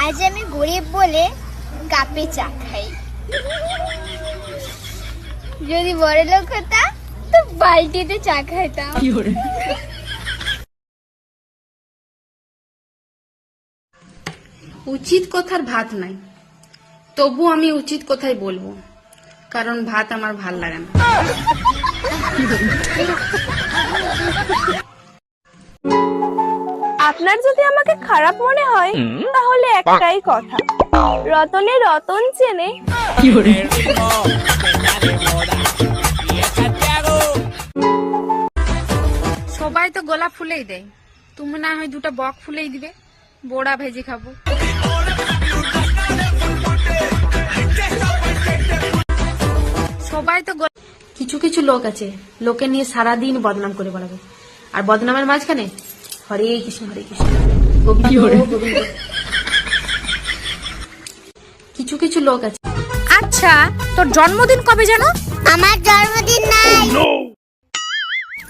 আজ আমি গরিব বলে কাপে চা খাই। যদি বড় লোক হতাম তো বালতিতে চা খাইতাম। উচিত কথার ভাত নাই। তবু আমি উচিত কথাই বলব কারণ ভাত আমার ভালো লাগে না। আপনার যদি আমাকে খারাপ মনে হয় তাহলে একটাই কথা। রতনে রতন চেনে। সবাই তো গোলাপ ফুলেই দেয়। তুমি না হয় দুটো বক ফুলেই দিবে। বোড়া ভেজে খাব। সবাই তো কিছু কিছু লোক আছে। লোকে নিয়ে সারাদিন বদনাম করে বেড়াবে। আর বদনামের মাঝখানে হরে কৃষ্ণ হরে কৃষ্ণ। কিছু কিছু লোক আছে। আচ্ছা তোর জন্মদিন কবে জানো? আমার জন্মদিন নাই।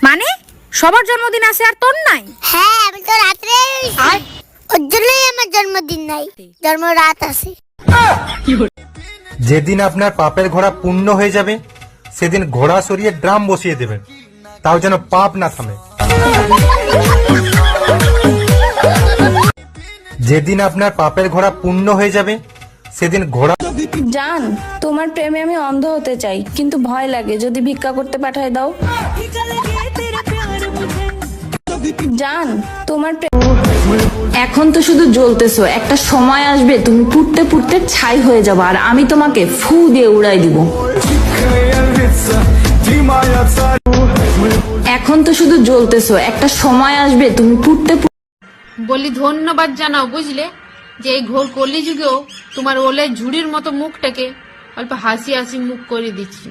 মানে? সবার জন্মদিন আছে আর তোর নাই? হ্যাঁ আমি তো রাত্রে ওর জন্যই আমার জন্মদিন নাই। জন্ম রাত আছে। যেদিন আপনার পাপের ঘোড়া পূর্ণ হয়ে যাবে সেদিন ঘোড়া সরিয়ে ড্রাম বসিয়ে দেবেন। তাও যেন পাপ না থামে। যেদিন আপনার পাপের ঘোড়া পূর্ণ হয়ে যাবে সেদিন ঘোড়া জান তোমার প্রেমে আমি অন্ধ হতে চাই কিন্তু ভয় লাগে যদি ভিক্ষা করতে পাঠায় দাও। জান তোমার এখন তো শুধু জ্বলতেছো একটা সময় আসবে তুমি পুড়তে পুড়তে ছাই হয়ে যাবে আর আমি তোমাকে ফু দিয়ে উড়াই দিব। এখন তো শুধু জ্বলতেছো একটা সময় আসবে তুমি পুড়তে বলি ধন্যবাদ জানাও বুঝলে? যে এই ঘোর কলিযুগেও তোমার ওলে ঝুড়ির মতো মুখটাকে অল্প হাসি হাসি মুখ করে দিচ্ছি।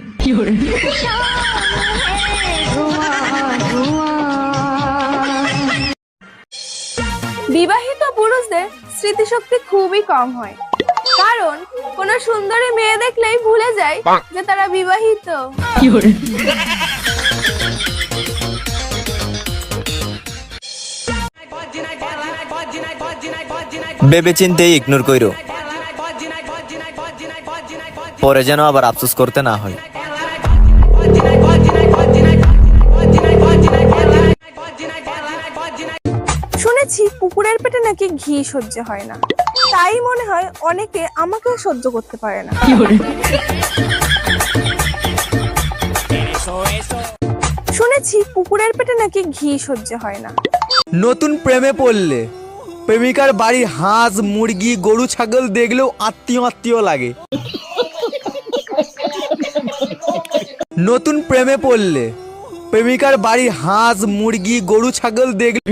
বিবাহিত পুরুষদের স্মৃতিশক্তি খুবই কম হয়। কারণ কোন সুন্দরী মেয়ে দেখলেই ভুলে যায় যে তারা বিবাহিত। ভেবে চিন্তে ইগনোর কইরো। পরে যেন আবার আফসোস করতে না হয়। শুনেছি কুকুরের পেটে নাকি ঘি সহ্য হয় না। তাই মনে হয় অনেকে আমাকে সহ্য করতে পারে না। শুনেছি কুকুরের পেটে নাকি ঘি সহ্য হয় না। নতুন প্রেমে পড়লে। প্রেমিকার বাড়ি হাঁস, মুরগি, গরু, ছাগল দেখলেও আত্মীয় আত্মীয় লাগে। নতুন প্রেমে পড়লে। প্রেমিকার বাড়ি হাঁস, মুরগি, গরু, ছাগল দেখলে